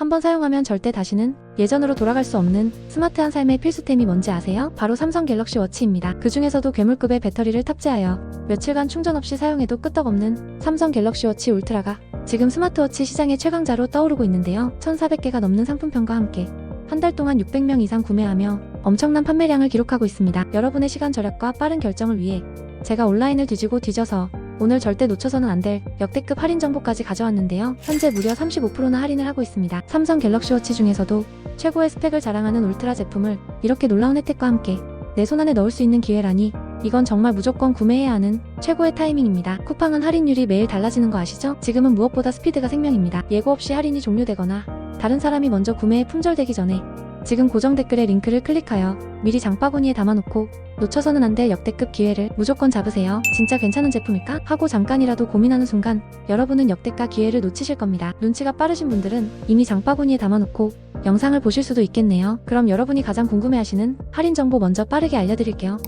한번 사용하면 절대 다시는 예전으로 돌아갈 수 없는 스마트한 삶의 필수템이 뭔지 아세요? 바로 삼성 갤럭시 워치입니다. 그 중에서도 괴물급의 배터리를 탑재하여 며칠간 충전 없이 사용해도 끄떡없는 삼성 갤럭시 워치 울트라가 지금 스마트워치 시장의 최강자로 떠오르고 있는데요. 1,400개가 넘는 상품평과 함께 한 달 동안 600명 이상 구매하며 엄청난 판매량을 기록하고 있습니다. 여러분의 시간 절약과 빠른 결정을 위해 제가 온라인을 뒤지고 뒤져서 오늘 절대 놓쳐서는 안 될 역대급 할인 정보까지 가져왔는데요. 현재 무려 35%나 할인을 하고 있습니다. 삼성 갤럭시 워치 중에서도 최고의 스펙을 자랑하는 울트라 제품을 이렇게 놀라운 혜택과 함께 내 손안에 넣을 수 있는 기회라니 이건 정말 무조건 구매해야 하는 최고의 타이밍입니다. 쿠팡은 할인율이 매일 달라지는 거 아시죠? 지금은 무엇보다 스피드가 생명입니다. 예고 없이 할인이 종료되거나 다른 사람이 먼저 구매에 품절되기 전에 지금 고정 댓글에 링크를 클릭하여 미리 장바구니에 담아놓고 놓쳐서는 안 될 역대급 기회를 무조건 잡으세요. 진짜 괜찮은 제품일까? 하고 잠깐이라도 고민하는 순간 여러분은 역대가 기회를 놓치실 겁니다. 눈치가 빠르신 분들은 이미 장바구니에 담아놓고 영상을 보실 수도 있겠네요. 그럼 여러분이 가장 궁금해하시는 할인 정보 먼저 빠르게 알려드릴게요.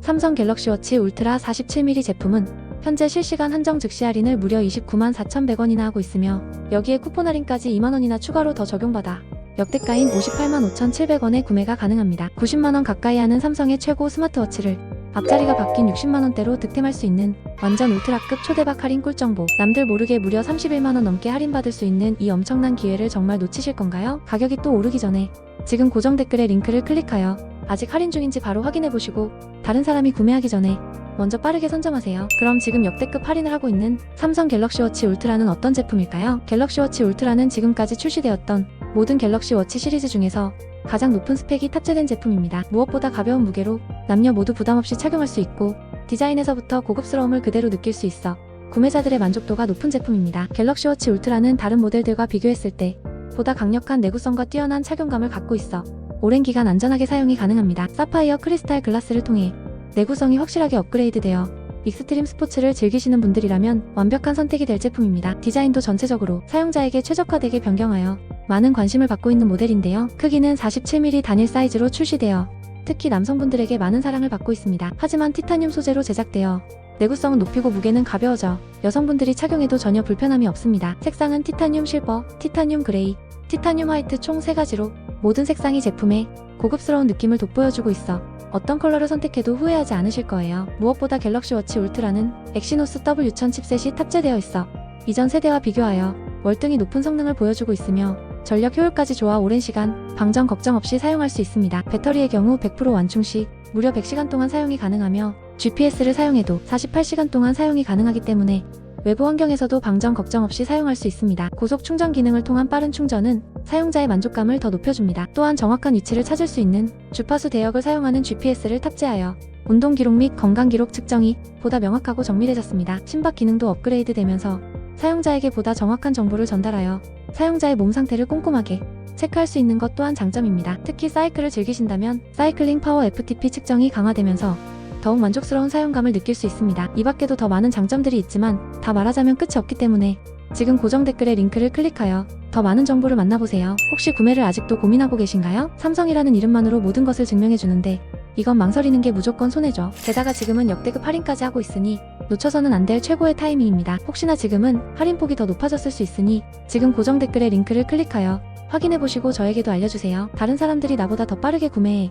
삼성 갤럭시 워치 울트라 47mm 제품은 현재 실시간 한정 즉시 할인을 무려 29만 4,100원이나 하고 있으며 여기에 쿠폰 할인까지 2만원이나 추가로 더 적용받아 역대가인 58만 5,700원에 구매가 가능합니다. 90만원 가까이 하는 삼성의 최고 스마트워치를 앞자리가 바뀐 60만원대로 득템할 수 있는 완전 울트라급 초대박 할인 꿀정보 남들 모르게 무려 31만원 넘게 할인받을 수 있는 이 엄청난 기회를 정말 놓치실 건가요? 가격이 또 오르기 전에 지금 고정 댓글에 링크를 클릭하여 아직 할인 중인지 바로 확인해보시고 다른 사람이 구매하기 전에 먼저 빠르게 선점하세요. 그럼 지금 역대급 할인을 하고 있는 삼성 갤럭시 워치 울트라는 어떤 제품일까요? 갤럭시 워치 울트라는 지금까지 출시되었던 모든 갤럭시 워치 시리즈 중에서 가장 높은 스펙이 탑재된 제품입니다. 무엇보다 가벼운 무게로 남녀 모두 부담 없이 착용할 수 있고 디자인에서부터 고급스러움을 그대로 느낄 수 있어 구매자들의 만족도가 높은 제품입니다. 갤럭시 워치 울트라는 다른 모델들과 비교했을 때 보다 강력한 내구성과 뛰어난 착용감을 갖고 있어 오랜 기간 안전하게 사용이 가능합니다. 사파이어 크리스탈 글라스를 통해 내구성이 확실하게 업그레이드되어 익스트림 스포츠를 즐기시는 분들이라면 완벽한 선택이 될 제품입니다. 디자인도 전체적으로 사용자에게 최적화되게 변경하여 많은 관심을 받고 있는 모델인데요. 크기는 47mm 단일 사이즈로 출시되어 특히 남성분들에게 많은 사랑을 받고 있습니다. 하지만 티타늄 소재로 제작되어 내구성은 높이고 무게는 가벼워져 여성분들이 착용해도 전혀 불편함이 없습니다. 색상은 티타늄 실버, 티타늄 그레이, 티타늄 화이트 총 3가지로 모든 색상이 제품에 고급스러운 느낌을 돋보여주고 있어 어떤 컬러를 선택해도 후회하지 않으실 거예요. 무엇보다 갤럭시 워치 울트라는 엑시노스 W1000 칩셋이 탑재되어 있어 이전 세대와 비교하여 월등히 높은 성능을 보여주고 있으며 전력 효율까지 좋아 오랜 시간 방전 걱정 없이 사용할 수 있습니다. 배터리의 경우 100% 완충 시 무려 100시간 동안 사용이 가능하며 GPS를 사용해도 48시간 동안 사용이 가능하기 때문에 외부 환경에서도 방전 걱정 없이 사용할 수 있습니다. 고속 충전 기능을 통한 빠른 충전은 사용자의 만족감을 더 높여줍니다. 또한 정확한 위치를 찾을 수 있는 주파수 대역을 사용하는 GPS를 탑재하여 운동 기록 및 건강 기록 측정이 보다 명확하고 정밀해졌습니다. 심박 기능도 업그레이드 되면서 사용자에게 보다 정확한 정보를 전달하여 사용자의 몸 상태를 꼼꼼하게 체크할 수 있는 것 또한 장점입니다. 특히 사이클을 즐기신다면 사이클링 파워 FTP 측정이 강화되면서 더욱 만족스러운 사용감을 느낄 수 있습니다. 이 밖에도 더 많은 장점들이 있지만 다 말하자면 끝이 없기 때문에 지금 고정 댓글에 링크를 클릭하여 더 많은 정보를 만나보세요. 혹시 구매를 아직도 고민하고 계신가요? 삼성이라는 이름만으로 모든 것을 증명해주는데 이건 망설이는 게 무조건 손해죠. 게다가 지금은 역대급 할인까지 하고 있으니 놓쳐서는 안 될 최고의 타이밍입니다. 혹시나 지금은 할인폭이 더 높아졌을 수 있으니 지금 고정 댓글에 링크를 클릭하여 확인해보시고 저에게도 알려주세요. 다른 사람들이 나보다 더 빠르게 구매해